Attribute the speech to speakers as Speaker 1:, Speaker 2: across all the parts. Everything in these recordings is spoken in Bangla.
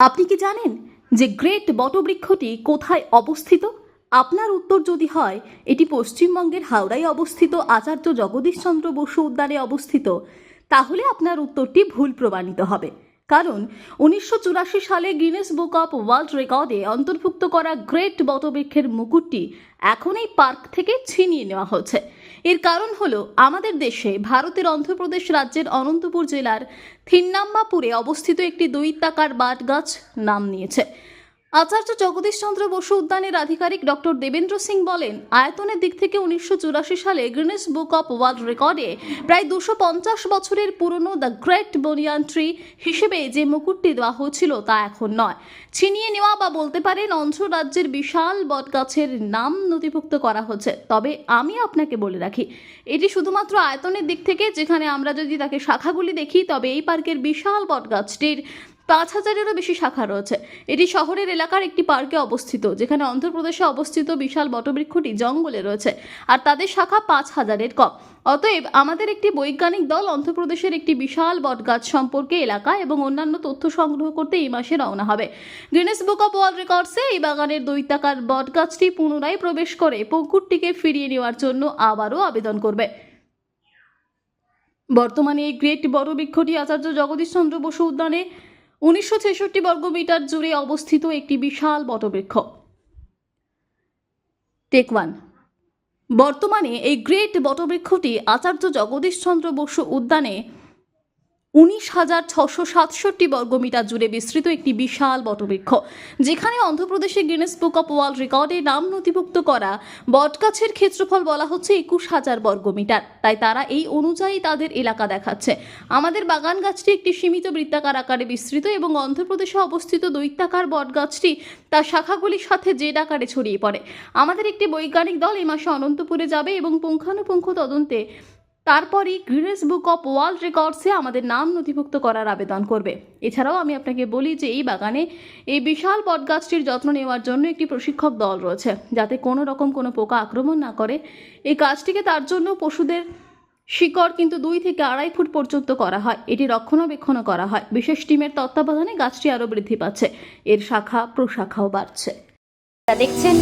Speaker 1: আপনি কি জানেন যে গ্রেট বটবৃক্ষটি কোথায় অবস্থিত? আপনার উত্তর যদি হয়, এটি পশ্চিমবঙ্গের হাওড়ায় অবস্থিত, আচার্য জগদীশচন্দ্র বসু উদ্যানে অবস্থিত। তাহলে আপনার উত্তরটি ভুল প্রমাণিত হবে। কারণ উনিশশো চুরাশি সালে গিনেস বুক অফ ওয়ার্ল্ড রেকর্ডে অন্তর্ভুক্ত করা গ্রেট বটবৃক্ষের মুকুটটি এখন এই পার্ক থেকে ছিনিয়ে নেওয়া হচ্ছে এর কারণ হল, আমাদের দেশে ভারতের অন্ধ্রপ্রদেশ রাজ্যের অনন্তপুর জেলার থিন্নাম্মাপুরে অবস্থিত একটি দৈত্যাকার বাট গাছ নাম নিয়েছে। আচার্য জগদীশচন্দ্র বসু উদ্যানের আধিকারিক ডক্টর দেবেন্দ্র সিং বলেন, আয়তনের দিক থেকে উনিশশো চুরাশি সালে গ্রিনেস বুক অফ ওয়ার্ল্ড রেকর্ডে প্রায় দুশো পঞ্চাশ বছরের পুরনো দ্য গ্রেট বনিয়ান ট্রি হিসেবে যে মুকুটটি দেওয়া হয়েছিল তা এখন নয়। ছিনিয়ে নেওয়া বা বলতে পারেন অন্ধ্র রাজ্যের বিশাল বটগাছের নাম নথিভুক্ত করা হচ্ছে। তবে আমি আপনাকে বলে রাখি, এটি শুধুমাত্র আয়তনের দিক থেকে, যেখানে আমরা যদি তাকে শাখাগুলি দেখি, তবে এই পার্কের বিশাল বটগাছটির পাঁচ হাজারেরও বেশি শাখা রয়েছে। এটি শহরের এলাকার একটি পার্কে অবস্থিত, যেখানে অন্ধ্রপ্রদেশে অবস্থিত বিশাল বটবৃক্ষটি জঙ্গলে রয়েছে আর তাদের শাখা পাঁচ হাজারের কম। অতএব আমাদের একটি বৈজ্ঞানিক দল অন্ধ্রপ্রদেশের একটি বিশাল বটগাছ সম্পর্কে এলাকা এবং অন্যান্য তথ্য সংগ্রহ করতে এই মাসে রওনা হবে। গিনেস বুক অফ ওয়ার্ল্ড রেকর্ডসে এই বাগানের দৈত্যাকার বটগাছটি পুনরায় প্রবেশ করে পুকুরটিকে ফিরিয়ে নেওয়ার জন্য আবারও আবেদন করবে। বর্তমানে এই গ্রেট বড় বৃক্ষটি আচার্য জগদীশ চন্দ্র বসু উদ্যানে উনিশশো ছেষট্টি বর্গমিটার জুড়ে অবস্থিত একটি বিশাল বটবৃক্ষ। টেকওয়ান বর্তমানে এই গ্রেট বটবৃক্ষটি আচার্য জগদীশচন্দ্র বসু উদ্যানে উনিশ হাজার ছশো সাতষট্টি বর্গমিটার জুড়ে বিস্তৃত একটি বিশাল বটবৃক্ষ, যেখানে অন্ধ্রপ্রদেশে গিনেস বুক অফ ওয়ার্ল্ড রেকর্ডে নাম নথিভুক্ত করা বটগাছের ক্ষেত্রফল বলা হচ্ছে একুশ হাজার বর্গমিটার। তাই তারা এই অনুযায়ী তাদের এলাকা দেখাচ্ছে। আমাদের বাগান গাছটি একটি সীমিত বৃত্তাকার আকারে বিস্তৃত এবং অন্ধ্রপ্রদেশে অবস্থিত দৈত্যাকার বটগাছটি তার শাখাগুলির সাথে জেড আকারে ছড়িয়ে পড়ে। আমাদের একটি বৈজ্ঞানিক দল এই মাসে অনন্তপুরে যাবে এবং পুঙ্খানুপুঙ্খ তদন্তে তারপরই গ্রিনেস বুক অফ ওয়ার্ল্ড রেকর্ডসে আমাদের নাম নথিভুক্ত করার আবেদন করবে। এছাড়াও আমি আপনাকে বলি যে এই বাগানে এই বিশাল বটগাছটির যত্ন নেওয়ার জন্য একটি প্রশিক্ষক দল রয়েছে, যাতে কোনো রকম কোনো পোকা আক্রমণ না করে। এই গাছটিকে তার জন্য পশুদের শিকড় কিন্তু দুই থেকে আড়াই ফুট পর্যন্ত করা হয়। এটি রক্ষণাবেক্ষণও করা হয়। বিশেষ টিমের তত্ত্বাবধানে গাছটি আরও বৃদ্ধি পাচ্ছে। এর শাখা প্রশাখাও বাড়ছে।
Speaker 2: দেখছেন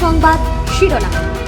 Speaker 2: সংবাদ শিরোনাম।